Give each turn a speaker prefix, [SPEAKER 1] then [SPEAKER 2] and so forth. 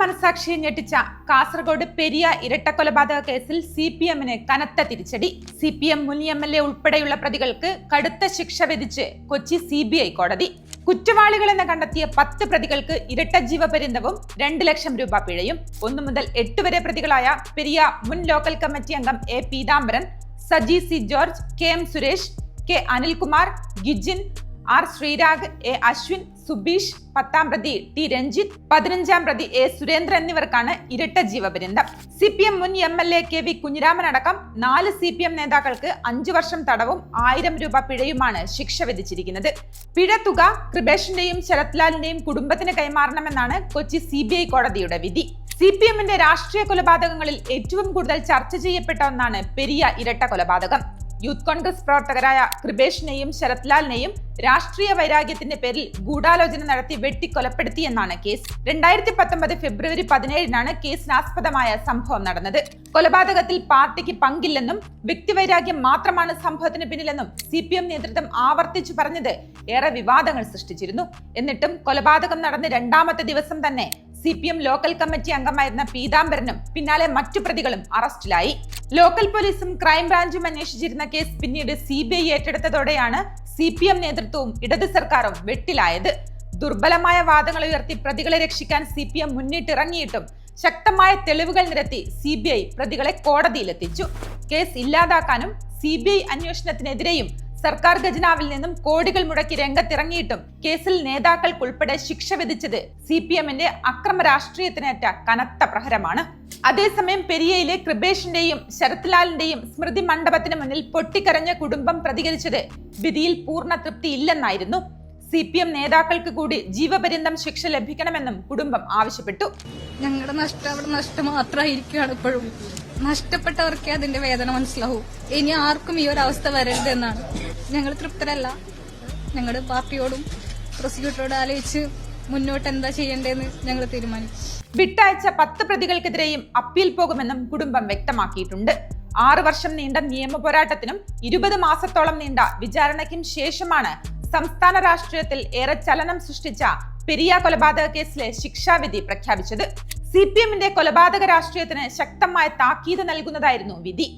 [SPEAKER 1] മനസാക്ഷിയെ ഞെട്ടിച്ച കാസർഗോഡ് പെരിയ ഇരട്ടക്കൊലപാതക കേസിൽ സി പി എമ്മിന് കനത്ത തിരിച്ചടി. സി പി എം മുൻ എം എൽ എ ഉൾപ്പെടെയുള്ള പ്രതികൾക്ക് കടുത്ത ശിക്ഷ വിധിച്ച് കൊച്ചി സി ബി ഐ കോടതി. കുറ്റവാളികളെന്ന് കണ്ടെത്തിയ പത്ത് പ്രതികൾക്ക് ഇരട്ട ജീവപര്യന്തവും രണ്ട് ലക്ഷം രൂപ പിഴയും. ഒന്നു മുതൽ എട്ട് വരെ പ്രതികളായ പെരിയ മുൻ ലോക്കൽ കമ്മിറ്റി അംഗം A Peethambaran Saji C George K M Suresh K Anilkumar Gijin R Sreerag A Ashwin Subeesh പത്താം പ്രതി ടി രഞ്ജിത്ത് പതിനഞ്ചാം പ്രതി എ സുരേന്ദ്രൻ എന്നിവർക്കാണ് ഇരട്ട ജീവപര്യന്തം. സി പി എം മുൻ M L A K V Kunhiraman അടക്കം നാല് സി പി എം നേതാക്കൾക്ക് അഞ്ചു വർഷം തടവും ആയിരം രൂപ പിഴയുമാണ് ശിക്ഷ വിധിച്ചിരിക്കുന്നത്. പിഴ തുക കൃപേഷിന്റെയും ശരത്ലാലിന്റെയും കുടുംബത്തിന് കൈമാറണമെന്നാണ് കൊച്ചി സി കോടതിയുടെ വിധി. സി പി എമ്മിന്റെ രാഷ്ട്രീയ കൊലപാതകങ്ങളിൽ ഏറ്റവും കൂടുതൽ ചർച്ച ചെയ്യപ്പെട്ട ഒന്നാണ് പെരിയ ഇരട്ട കൊലപാതകം. യൂത്ത് കോൺഗ്രസ് പ്രവർത്തകരായ കൃപേഷിനെയും ശരത്ലാലിനെയും രാഷ്ട്രീയ വൈരാഗ്യത്തിന്റെ പേരിൽ ഗൂഢാലോചന നടത്തി വെട്ടിക്കൊലപ്പെടുത്തിയെന്നാണ് കേസ്. രണ്ടായിരത്തി പത്തൊമ്പത് ഫെബ്രുവരി പതിനേഴിനാണ് കേസിനാസ്പദമായ സംഭവം നടന്നത്. കൊലപാതകത്തിൽ പാർട്ടിക്ക് പങ്കില്ലെന്നും വ്യക്തിവൈരാഗ്യം മാത്രമാണ് സംഭവത്തിന് പിന്നിലെന്നും സി പി എം നേതൃത്വം ആവർത്തിച്ചു പറഞ്ഞത് ഏറെ വിവാദങ്ങൾ സൃഷ്ടിച്ചിരുന്നു. എന്നിട്ടും കൊലപാതകം നടന്ന് രണ്ടാമത്തെ ദിവസം തന്നെ C P M local committee അംഗമായിരുന്ന പീതാംബരനും പിന്നാലെ മറ്റു പ്രതികളും അറസ്റ്റിലായി. ലോക്കൽ പോലീസും ക്രൈംബ്രാഞ്ചും അന്വേഷിച്ചിരുന്ന കേസ് പിന്നീട് സി ബി ഐ ഏറ്റെടുത്തതോടെയാണ് സി പി എം നേതൃത്വവും ഇടതു സർക്കാരും വെട്ടിലായത്. ദുർബലമായ വാദങ്ങൾ ഉയർത്തി പ്രതികളെ രക്ഷിക്കാൻ സി പി എം മുന്നിട്ടിറങ്ങിയിട്ടും ശക്തമായ തെളിവുകൾ നിരത്തി സി ബി ഐ പ്രതികളെ കോടതിയിലെത്തിച്ചു. കേസ് ഇല്ലാതാക്കാനും സി ബി ഐ അന്വേഷണത്തിനെതിരെയും സർക്കാർ ഖജനാവിൽ നിന്നും കോടികൾ മുടക്കി രംഗത്തിറങ്ങിയിട്ടും കേസിൽ നേതാക്കൾക്കുൾപ്പെടെ ശിക്ഷ വിധിച്ചത് സി പി എമ്മിന്റെ അക്രമ രാഷ്ട്രീയത്തിനേറ്റ കനത്ത പ്രഹരമാണ്. അതേസമയം പെരിയയിലെ കൃപേഷിന്റെയും ശരത്ലാലിന്റെയും സ്മൃതി മണ്ഡപത്തിന് മുന്നിൽ പൊട്ടിക്കരഞ്ഞ കുടുംബം പ്രതികരിച്ചത് വിധിയിൽ പൂർണ തൃപ്തി ഇല്ലെന്നായിരുന്നു. സി പി എം നേതാക്കൾക്ക് കൂടി ജീവപര്യന്തം ശിക്ഷ ലഭിക്കണമെന്നും കുടുംബം ആവശ്യപ്പെട്ടു.
[SPEAKER 2] ഞങ്ങളുടെ നഷ്ടം അവിടെ നഷ്ടം മാത്രമായിരിക്കുകയാണ് ഇപ്പോഴും. നഷ്ടപ്പെട്ടവർക്കേ അതിന്റെ വേദന മനസ്സിലാവൂ. ഇനി ആർക്കും ഈ ഒരു അവസ്ഥ വരരുത് എന്നാണ് ഞങ്ങൾ തൃപ്തരല്ല. ഞങ്ങളുടെ പാർട്ടിയോടും പ്രോസിക്യൂട്ടറോടും ആലോചിച്ച് മുന്നോട്ട് എന്താ ചെയ്യേണ്ടതെന്ന് ഞങ്ങൾ തീരുമാനിച്ചു.
[SPEAKER 1] വിട്ടയച്ച പത്ത് പ്രതികൾക്കെതിരെയും അപ്പീൽ പോകുമെന്നും കുടുംബം വ്യക്തമാക്കിയിട്ടുണ്ട്. ആറു വർഷം നീണ്ട നിയമ പോരാട്ടത്തിനും ഇരുപത് മാസത്തോളം നീണ്ട വിചാരണയ്ക്കും ശേഷമാണ് സംസ്ഥാന രാഷ്ട്രീയത്തിൽ ഏറെ ചലനം സൃഷ്ടിച്ച പെരിയ കൊലപാതക കേസിലെ ശിക്ഷാവിധി പ്രഖ്യാപിച്ചത്. സി പി എമ്മിന്റെ കൊലപാതക രാഷ്ട്രീയത്തിന് ശക്തമായ താക്കീത് നൽകുന്നതായിരുന്നു വിധി.